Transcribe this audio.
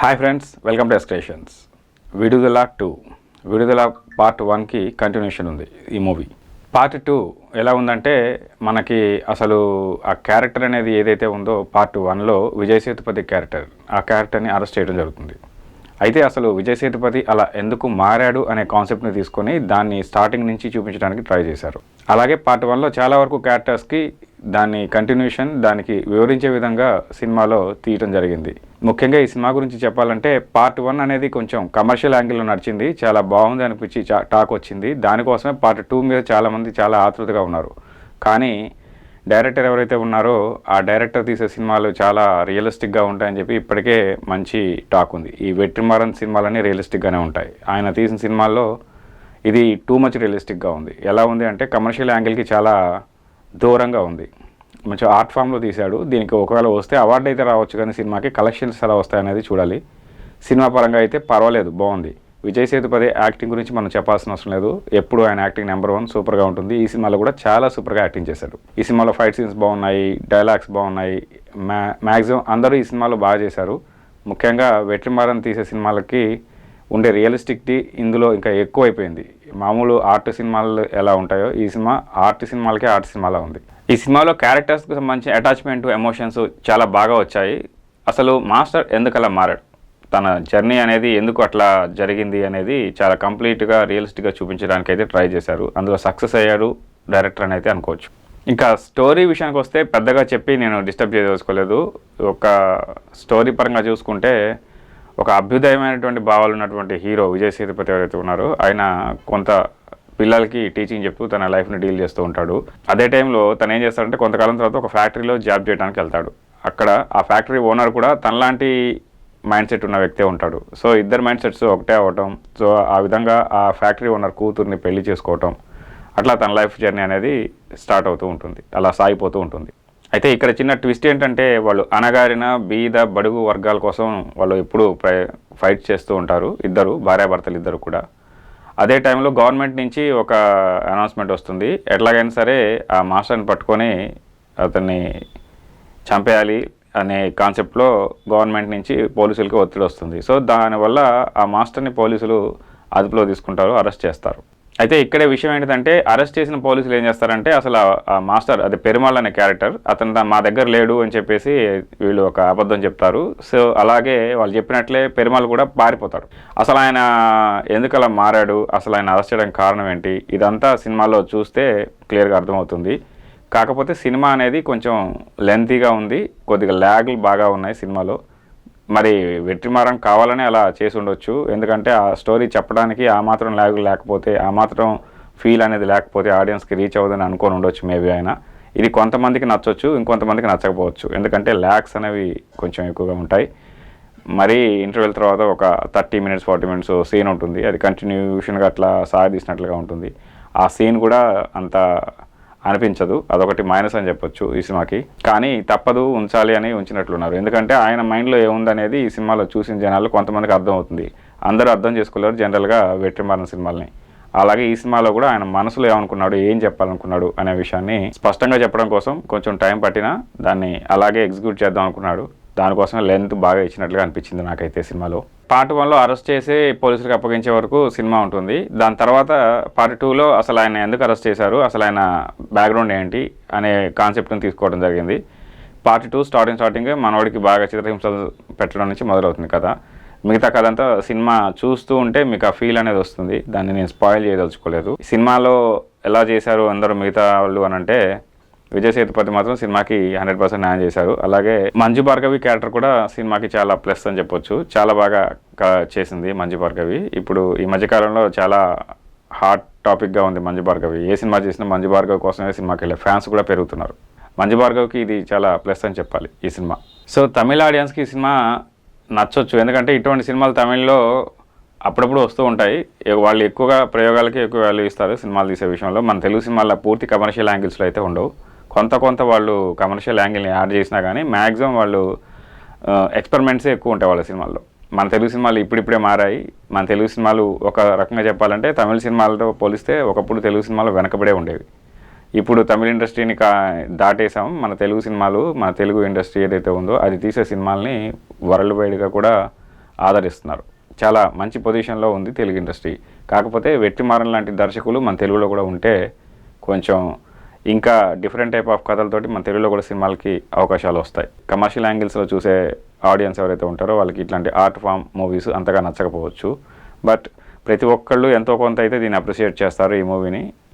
Hi friends welcome to ఎస్క్రేషన్స్ విడుదల two విడుదల పార్ట్ వన్కి కంటిన్యూషన్ ఉంది ఈ మూవీ పార్ట్ టూ ఎలా ఉందంటే మనకి అసలు ఆ క్యారెక్టర్ అనేది ఏదైతే ఉందో పార్ట్ వన్లో విజయ్ సేతుపతి క్యారెక్టర్ ఆ క్యారెక్టర్ని అరెస్ట్ చేయడం జరుగుతుంది. అయితే అసలు విజయ్ సేతుపతి అలా ఎందుకు మారాడు అనే కాన్సెప్ట్ని తీసుకొని దాన్ని స్టార్టింగ్ నుంచి చూపించడానికి ట్రై చేశారు. అలాగే పార్ట్ వన్లో చాలా వరకు క్యారెక్టర్స్కి దాన్ని కంటిన్యూషన్ దానికి వివరించే విధంగా సినిమాలో తీయటం జరిగింది. ముఖ్యంగా ఈ సినిమా గురించి చెప్పాలంటే పార్ట్ వన్ అనేది కొంచెం కమర్షియల్ యాంగిల్లో నడిచింది. చాలా బాగుంది అనిపించి చా- టాక్ వచ్చింది. దానికోసమే పార్ట్ టూ మీద చాలామంది చాలా ఆతృతగా ఉన్నారు. కానీ డైరెక్టర్ ఎవరైతే ఉన్నారో ఆ డైరెక్టర్ తీసే సినిమాలు చాలా రియలిస్టిక్గా ఉంటాయని చెప్పి ఇప్పటికే మంచి టాక్ ఉంది. ఈ వెట్రిమారన్ సినిమాలన్నీ రియలిస్టిక్గానే ఉంటాయి. ఆయన తీసిన సినిమాల్లో ఇది టూ మచ్ రియలిస్టిక్గా ఉంది. ఎలా ఉంది అంటే కమర్షియల్ యాంగిల్కి చాలా దూరంగా ఉంది. మంచి ఆర్ట్ ఫామ్లో తీశాడు. దీనికి ఒకవేళ వస్తే అవార్డు అయితే రావచ్చు కానీ సినిమాకి కలెక్షన్స్ ఎలా వస్తాయనేది చూడాలి. సినిమా పరంగా అయితే పర్వాలేదు బాగుంది. విజయ్ సేతుపతి యాక్టింగ్ గురించి మనం చెప్పాల్సిన అవసరం లేదు. ఎప్పుడు ఆయన యాక్టింగ్ నెంబర్ వన్ సూపర్గా ఉంటుంది. ఈ సినిమాలో కూడా చాలా సూపర్గా యాక్టింగ్ చేశాడు. ఈ సినిమాలో ఫైట్ సీన్స్ బాగున్నాయి డైలాగ్స్ బాగున్నాయి. మ్యా మ్యాక్సిమం అందరూ ఈ సినిమాలో బాగా చేశారు. ముఖ్యంగా వెట్రిమారన్ తీసే సినిమాలకి ఉండే రియలిస్టిక్టీ ఇందులో ఇంకా ఎక్కువైపోయింది. మామూలు ఆర్ట్ సినిమాలు ఎలా ఉంటాయో ఈ సినిమా ఆర్ట్ సినిమాలకే ఆర్ట్ సినిమాలా ఉంది. ఈ సినిమాలో క్యారెక్టర్స్కి సంబంధించిన అటాచ్మెంట్ ఎమోషన్స్ చాలా బాగా వచ్చాయి. అసలు మాస్టర్ ఎందుకు అలా మారాడు? తన జర్నీ అనేది ఎందుకు అట్లా జరిగింది అనేది చాలా కంప్లీట్గా రియలిస్టిక్గా చూపించడానికి అయితే ట్రై చేశారు. అందులో సక్సెస్ అయ్యాడు డైరెక్టర్ అని అయితే అనుకోవచ్చు. ఇంకా స్టోరీ విషయానికి వస్తే పెద్దగా చెప్పి నేను డిస్టర్బ్ చేయదలుచుకోలేదు. ఒక స్టోరీ పరంగా చూసుకుంటే ఒక అభ్యుదయమైనటువంటి భావాలు ఉన్నటువంటి హీరో విజయ్ సేతుపతి ఎవరైతే ఉన్నారో ఆయన కొంత పిల్లలకి టీచింగ్ చెప్తూ తన లైఫ్ని డీల్ చేస్తూ ఉంటాడు. అదే టైంలో తను ఏం చేస్తాడంటే కొంతకాలం తర్వాత ఒక ఫ్యాక్టరీలో జాబ్ చేయడానికి వెళ్తాడు. అక్కడ ఆ ఫ్యాక్టరీ ఓనర్ కూడా తనలాంటి మైండ్ సెట్ ఉన్న వ్యక్తే ఉంటాడు. సో ఇద్దరు మైండ్ సెట్స్ ఒకటే అవ్వటం సో ఆ విధంగా ఆ ఫ్యాక్టరీ ఓనర్ కూతుర్ని పెళ్ళి చేసుకోవటం అట్లా తన లైఫ్ జర్నీ అనేది స్టార్ట్ అవుతూ ఉంటుంది అలా సాగిపోతూ ఉంటుంది. అయితే ఇక్కడ చిన్న ట్విస్ట్ ఏంటంటే వాళ్ళు అనగారిన బీద బడుగు వర్గాల కోసం వాళ్ళు ఎప్పుడూ ఫైట్ చేస్తూ ఉంటారు. ఇద్దరు భార్యాభర్తలు ఇద్దరు కూడా. అదే టైంలో గవర్నమెంట్ నుంచి ఒక అనౌన్స్మెంట్ వస్తుంది. ఎట్లాగైనా సరే ఆ మాస్టర్ని పట్టుకొని అతన్ని చంపేయాలి అనే కాన్సెప్ట్లో గవర్నమెంట్ నుంచి పోలీసులకి ఒత్తిడి వస్తుంది. సో దానివల్ల ఆ మాస్టర్ని పోలీసులు అదుపులో తీసుకుంటారు అరెస్ట్ చేస్తారు. అయితే ఇక్కడే విషయం ఏంటంటే అరెస్ట్ చేసిన పోలీసులు ఏం చేస్తారంటే అసలు ఆ- మాస్టర్ అది పెరుమాళ్ అనే క్యారెక్టర్ అతను మా దగ్గర లేడు అని చెప్పేసి వీళ్ళు ఒక అబద్ధం చెప్తారు. సో అలాగే వాళ్ళు చెప్పినట్లే పెరుమాళ్ కూడా పారిపోతాడు. అసలు ఆయన ఎందుకు అలా మారాడు? అసలు ఆయన అరెస్ట్ చేయడానికి కారణం ఏంటి? ఇదంతా సినిమాలో చూస్తే క్లియర్గా అర్థమవుతుంది. కాకపోతే సినిమా అనేది కొంచెం లెంతీగా ఉంది కొద్దిగా ల్యాగ్లు బాగా ఉన్నాయి సినిమాలో. మరి వెట్రిమారం కావాలని అలా చేసి ఉండొచ్చు. ఎందుకంటే ఆ స్టోరీ చెప్పడానికి ఆ మాత్రం ల్యాగ్ లేకపోతే ఆ మాత్రం ఫీల్ అనేది లేకపోతే ఆడియన్స్కి రీచ్ అవ్వదని అనుకొని ఉండొచ్చు మేబీ అయినా. ఇది కొంతమందికి నచ్చొచ్చు ఇంకొంతమందికి నచ్చకపోవచ్చు. ఎందుకంటే ల్యాగ్స్ అనేవి కొంచెం ఎక్కువగా ఉంటాయి. మరి ఇంటర్వెల్ తర్వాత ఒక thirty minutes forty minutes scene ఉంటుంది. అది కంటిన్యూషన్గా అట్లా సాగదీసినట్లుగా ఉంటుంది. ఆ సీన్ కూడా అంత అనిపించదు. అదొకటి మైనస్ అని చెప్పొచ్చు ఈ సినిమాకి. కానీ తప్పదు ఉంచాలి అని ఉంచినట్లున్నారు. ఎందుకంటే ఆయన మైండ్లో ఏముందనేది ఈ సినిమాలో చూసిన జనాలు కొంతమందికి అర్థమవుతుంది. అందరూ అర్థం చేసుకోలేరు జనరల్గా వెట్రిమారన్ సినిమాల్ని. అలాగే ఈ సినిమాలో కూడా ఆయన మనసులో ఏమనుకున్నాడు ఏం చెప్పాలనుకున్నాడు అనే విషయాన్ని స్పష్టంగా చెప్పడం కోసం కొంచెం టైం పట్టినా దాన్ని అలాగే ఎగ్జిక్యూట్ చేద్దాం అనుకున్నాడు. దానికోసం లెంత్ బాగా ఇచ్చినట్లుగా అనిపించింది నాకైతే సినిమాలో. పార్ట్ వన్లో అరెస్ట్ చేసి పోలీసులకు అప్పగించే వరకు సినిమా ఉంటుంది. దాని తర్వాత పార్ట్ టూలో అసలు ఆయన ఎందుకు అరెస్ట్ చేశారు? అసలు ఆయన బ్యాక్గ్రౌండ్ ఏంటి? అనే కాన్సెప్ట్ని తీసుకోవడం జరిగింది. పార్ట్ టూ స్టార్టింగ్ స్టార్టింగ్ మనవాడికి బాగా చిత్రహింసలు పెట్టడం నుంచి మొదలవుతుంది కదా మిగతా కథ అంతా సినిమా చూస్తూ ఉంటే మీకు ఆ ఫీల్ అనేది వస్తుంది. దాన్ని నేను స్పాయిల్ చేయదలుచుకోలేదు. సినిమాలో ఎలా చేశారు అందరూ మిగతా వాళ్ళు అని అంటే విజయ్ సేతుపతి మాత్రం సినిమాకి హండ్రెడ్ పర్సెంట్ న్యాయం చేశారు అలాగే మంజు భార్గవి క్యారెక్టర్ కూడా సినిమాకి చాలా ప్లస్ అని చెప్పొచ్చు. చాలా బాగా క- చేసింది మంజు భార్గవి. ఇప్పుడు ఈ మధ్యకాలంలో చాలా హాట్ టాపిక్గా ఉంది మంజు భార్గవి. ఏ సినిమా చేసినా మంజు భార్గవి కోసమే సినిమాకి వెళ్ళే ఫ్యాన్స్ కూడా పెరుగుతున్నారు. మంజు భార్గవ్కి ఇది చాలా ప్లస్ అని చెప్పాలి ఈ సినిమా. సో తమిళ ఆడియన్స్కి ఈ సినిమా నచ్చొచ్చు. ఎందుకంటే ఇటువంటి సినిమాలు తమిళ్ళో అప్పుడప్పుడు వస్తూ ఉంటాయి. వాళ్ళు ఎక్కువగా ప్రయోగాలకి ఎక్కువ వాల్యూ ఇస్తారు సినిమాలు తీసే విషయంలో. మన తెలుగు సినిమాల పూర్తి కమర్షియల్ యాంగిల్స్లో అయితే ఉండవు. కొంత కొంత వాళ్ళు కమర్షియల్ యాంగిల్ని యాడ్ చేసినా కానీ మ్యాక్సిమం వాళ్ళు ఎక్స్పెరిమెంట్సే ఎక్కువ ఉంటాయి వాళ్ళ సినిమాల్లో. మన తెలుగు సినిమాలు ఇప్పుడిప్పుడే మారాయి. మన తెలుగు సినిమాలు ఒక రకంగా చెప్పాలంటే తమిళ సినిమాలతో పోలిస్తే ఒకప్పుడు తెలుగు సినిమాలు వెనకబడే ఉండేవి. ఇప్పుడు తమిళ ఇండస్ట్రీని కా దాటేసాం మన తెలుగు సినిమాలు మన తెలుగు ఇండస్ట్రీ ఏదైతే ఉందో అది తీసే సినిమాల్ని వరల్డ్ వైడ్గా కూడా ఆదరిస్తున్నారు. చాలా మంచి పొజిషన్లో ఉంది తెలుగు ఇండస్ట్రీ. కాకపోతే వెట్టిమారన్ లాంటి దర్శకులు మన తెలుగులో కూడా ఉంటే కొంచెం ఇంకా డిఫరెంట్ టైప్ ఆఫ్ కథలతోటి మన తెలుగులో కూడా సినిమాలకి అవకాశాలు వస్తాయి. కమర్షియల్ యాంగిల్స్లో చూసే ఆడియన్స్ ఎవరైతే ఉంటారో వాళ్ళకి ఇట్లాంటి ఆర్ట్ ఫామ్ మూవీస్ అంతగా నచ్చకపోవచ్చు. బట్ ప్రతి ఒక్కళ్ళు ఎంతో కొంత అయితే దీన్ని అప్రిషియేట్ చేస్తారు ఈ మూవీని